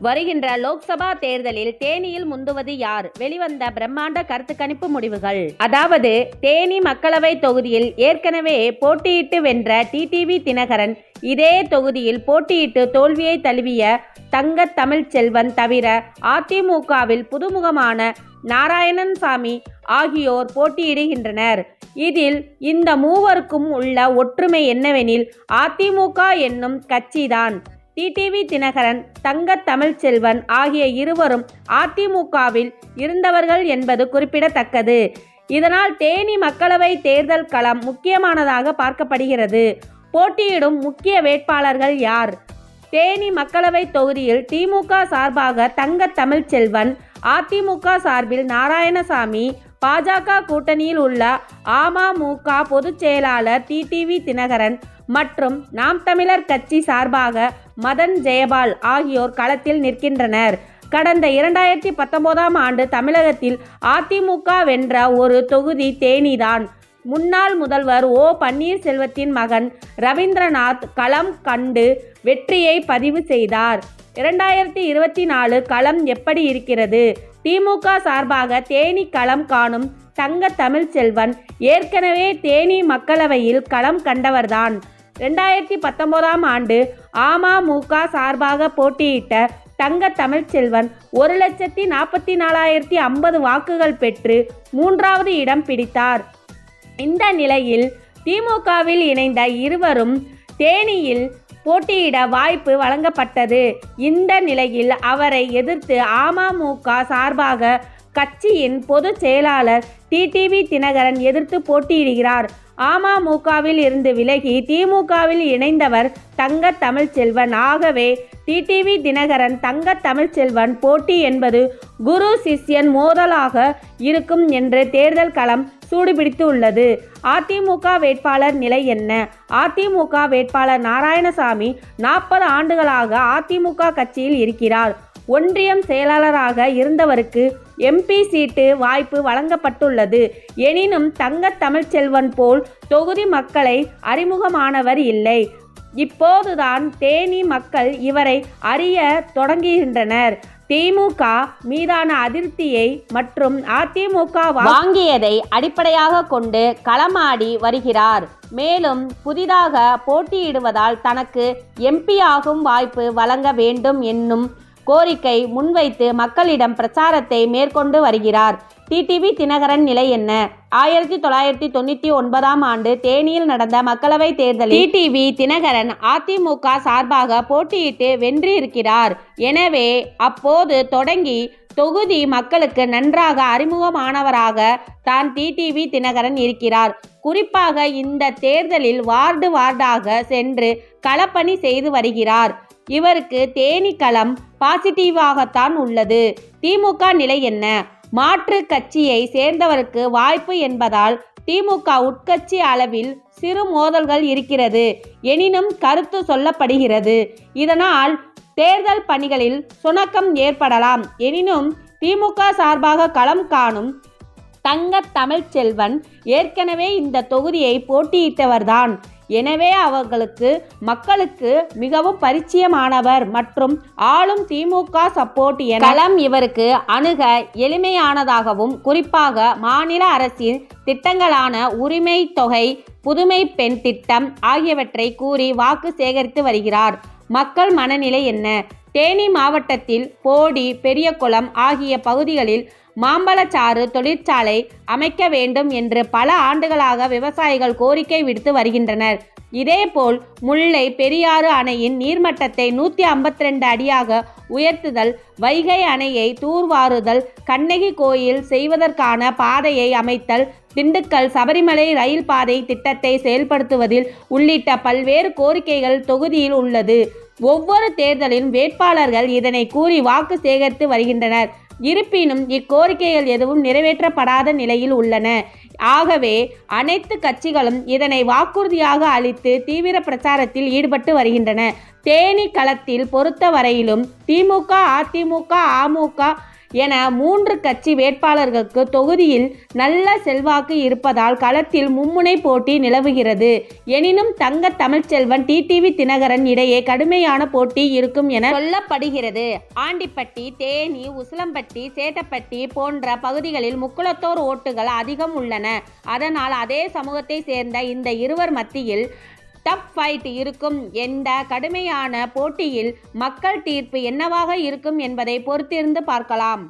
வருகின்ற லோக்சபா தேர்தலில் தேனியில் முந்துவது யார்? வெளிவந்த பிரம்மாண்ட கருத்து கணிப்பு முடிவுகள். அதாவது தேனி மக்களவை தொகுதியில் ஏற்கனவே போட்டியிட்டு வென்ற டிடிவி தினகரன் இதே தொகுதியில் போட்டியிட்டு தோல்வியை தழுவிய தங்க தமிழ் செல்வன் தவிர அதிமுகவில் புதுமுகமான நாராயணன்சாமி ஆகியோர் போட்டியிடுகின்றனர். இதில் இந்த மூவருக்கும் உள்ள ஒற்றுமை என்னவெனில் அதிமுக என்னும் கட்சிதான். டிடிவி தினகரன் தங்க தமிழ்ச்செல்வன் ஆகிய இருவரும் அதிமுகவில் இருந்தவர்கள் என்பது குறிப்பிடத்தக்கது. இதனால் தேனி மக்களவை தேர்தல் களம் முக்கியமானதாக பார்க்கப்படுகிறது. போட்டியிடும் முக்கிய வேட்பாளர்கள் யார்? தேனி மக்களவை தொகுதியில் திமுக சார்பாக தங்க தமிழ்ச்செல்வன் அதிமுக சார்பில் நாராயணசாமி பாஜக கூட்டணியில் உள்ள அமமுக பொதுச் செயலாளர் டிடிவி தினகரன் மற்றும் நாம் தமிழர் கட்சி சார்பாக மதன் ஜெயபால் ஆகியோர் களத்தில் நிற்கின்றனர். கடந்த இரண்டாயிரத்தி பத்தொன்பதாம் ஆண்டு தமிழகத்தில் அதிமுக வென்ற ஒரு தொகுதி தேனிதான். முன்னாள் முதல்வர் ஓ பன்னீர்செல்வத்தின் மகன் ரவீந்திரநாத் களம் கண்டு வெற்றியை பதிவு செய்தார். இரண்டாயிரத்தி இருபத்தி நாலு களம் எப்படி இருக்கிறது? திமுக சார்பாக தேனி களம் காணும் தங்க தமிழ்ச்செல்வன் ஏற்கனவே தேனி மக்களவையில் களம் கண்டவர்தான். ரெண்டாயிரத்தி பத்தொன்பதாம் ஆண்டு அமமுக சார்பாக போட்டியிட்ட தங்க தமிழ்ச்செல்வன் ஒரு லட்சத்தி நாற்பத்தி நாலாயிரத்தி ஐம்பது வாக்குகள் பெற்று மூன்றாவது இடம் பிடித்தார். இந்த நிலையில் திமுகவில் இணைந்த இருவரும் தேனியில் போட்டியிட வாய்ப்பு வழங்கப்பட்டது. இந்த நிலையில் அவரை எதிர்த்து அமமுக சார்பாக கட்சியின் பொதுச் செயலாளர் டிடிவி தினகரன் எதிர்த்து போட்டியிடுகிறார். அமமுகவில் இருந்து விலகி திமுகவில் இணைந்தவர் தங்க தமிழ்ச்செல்வன். ஆகவே டிடிவி தினகரன் தங்க தமிழ்ச்செல்வன் போட்டி என்பது குரு சிஷ்யன் மோதலாக இருக்கும் என்று தேர்தல் களம் சூடுபிடித்து உள்ளது அதிமுக வேட்பாளர் நிலை என்ன? அதிமுக வேட்பாளர் நாராயணசாமி நாற்பது ஆண்டுகளாக அதிமுக கட்சியில் இருக்கிறார். ஒன்றியம் செயலாளராக இருந்தவருக்கு எம்பி சீட்டு வாய்ப்பு வழங்கப்பட்டுள்ளது. எனினும் தங்க தமிழ்ச்செல்வன் போல் தொகுதி மக்களை அறிமுகமானவர் இல்லை. இப்போதுதான் தேனி மக்கள் இவரை அறிய தொடங்குகின்றனர். திமுக மீதான அதிருப்தியை மற்றும் அதிமுக வாங்கியதை அடிப்படையாக கொண்டு களமாடி வருகிறார். மேலும் புதிதாக போட்டியிடுவதால் தனக்கு எம்பி ஆகும் வாய்ப்பு வழங்க வேண்டும் என்னும் கோரிக்கை முன்வைத்து மக்களிடம் பிரச்சாரத்தை மேற்கொண்டு வருகிறார். டிடிவி தினகரன் நிலை என்ன? ஆயிரத்தி தொள்ளாயிரத்தி தொண்ணூற்றி ஒன்பதாம் ஆண்டு தேனியில் நடந்த மக்களவைத் தேர்தலில் டிடிவி தினகரன் அதிமுக சார்பாக போட்டியிட்டு வென்றிருக்கிறார். எனவே அப்போது தொடங்கி தொகுதி மக்களுக்கு நன்றாக அறிமுகமானவராக தான் டிடிவி தினகரன் இருக்கிறார். குறிப்பாக இந்த தேர்தலில் வார்டு வார்டாக சென்று களப்பணி செய்து வருகிறார். இவருக்கு தேனிக்களம் பாசிட்டிவாகத்தான் உள்ளது. திமுக நிலை என்ன? மாற்று கட்சியை சேர்ந்தவருக்கு வாய்ப்பு என்பதால் திமுக உட்கட்சி அளவில் சிறு மோதல்கள் இருக்கிறது. எனினும் கருத்து சொல்லப்படுகிறது. இதனால் தேர்தல் பணிகளில் சுணக்கம் ஏற்படலாம். எனினும் திமுக சார்பாக களம் காணும் தங்க தமிழ்ச்செல்வன் ஏற்கனவே இந்த தொகுதியை போட்டியிட்டவர்தான். எனவே அவர்களுக்கு மக்களுக்கு மிகவும் பரிச்சயமானவர் மற்றும் ஆளும் திமுக சப்போர்ட் என களம் இவருக்கு அணுக எளிமையானதாகவும் குறிப்பாக மாநில அரசின் திட்டங்களான உரிமை தொகை புதுமை பெண் திட்டம் ஆகியவற்றை கூறி வாக்கு சேகரித்து வருகிறார். மக்கள் மனநிலை என்ன? தேனி மாவட்டத்தில் போடி பெரியகுளம் ஆகிய பகுதிகளில் மாம்பழச்சாறு தொழிற்சாலை அமைக்க வேண்டும் என்று பல ஆண்டுகளாக விவசாயிகள் கோரிக்கை விடுத்து வருகின்றனர். இதேபோல் முல்லை பெரியாறு அணையின் நீர்மட்டத்தை நூற்றி ஐம்பத்தி ரெண்டு அடியாக உயர்த்துதல் வைகை அணையை தூர்வாருதல் கண்ணகி கோயில் செய்வதற்கான பாதையை அமைத்தல் திண்டுக்கல் சபரிமலை ரயில் பாதை திட்டத்தை செயல்படுத்துவதில் உள்ளிட்ட பல்வேறு கோரிக்கைகள் தொகுதியில் உள்ளது. ஒவ்வொரு தேர்தலிலும் வேட்பாளர்கள் இதனை கூறி வாக்கு சேகரித்து வருகின்றனர். இருப்பினும் இக்கோரிக்கைகள் எதுவும் நிறைவேற்றப்படாத நிலையில் உள்ளன. ஆகவே அனைத்து கட்சிகளும் இதனை வாக்குறுதியாக அளித்து தீவிர பிரச்சாரத்தில் ஈடுபட்டு வருகின்றன. தேனி களத்தில் பொறுத்த வரையிலும் திமுக அதிமுக அமுக என மூன்று கட்சி வேட்பாளர்களுக்கு தொகுதியில் நல்ல செல்வாக்கு இருப்பதால் களத்தில் மும்முனை போட்டி நிலவுகிறது. எனினும் தங்க தமிழ்ச்செல்வன் டிடிவி தினகரன் இடையே கடுமையான போட்டி இருக்கும் என சொல்லப்படுகிறது. ஆண்டிப்பட்டி தேனி உசிலம்பட்டி சேட்டப்பட்டி போன்ற பகுதிகளில் முக்குளத்தோர் ஓட்டுகள் அதிகம் உள்ளன. அதனால் அதே சமூகத்தை சேர்ந்த இந்த இருவர் மத்தியில் டப் ஃபைட் இருக்கும் எந்த கடுமையான போட்டியில் மக்கள் தீர்ப்பு என்னவாக இருக்கும் என்பதை பொறுத்திருந்து பார்க்கலாம்.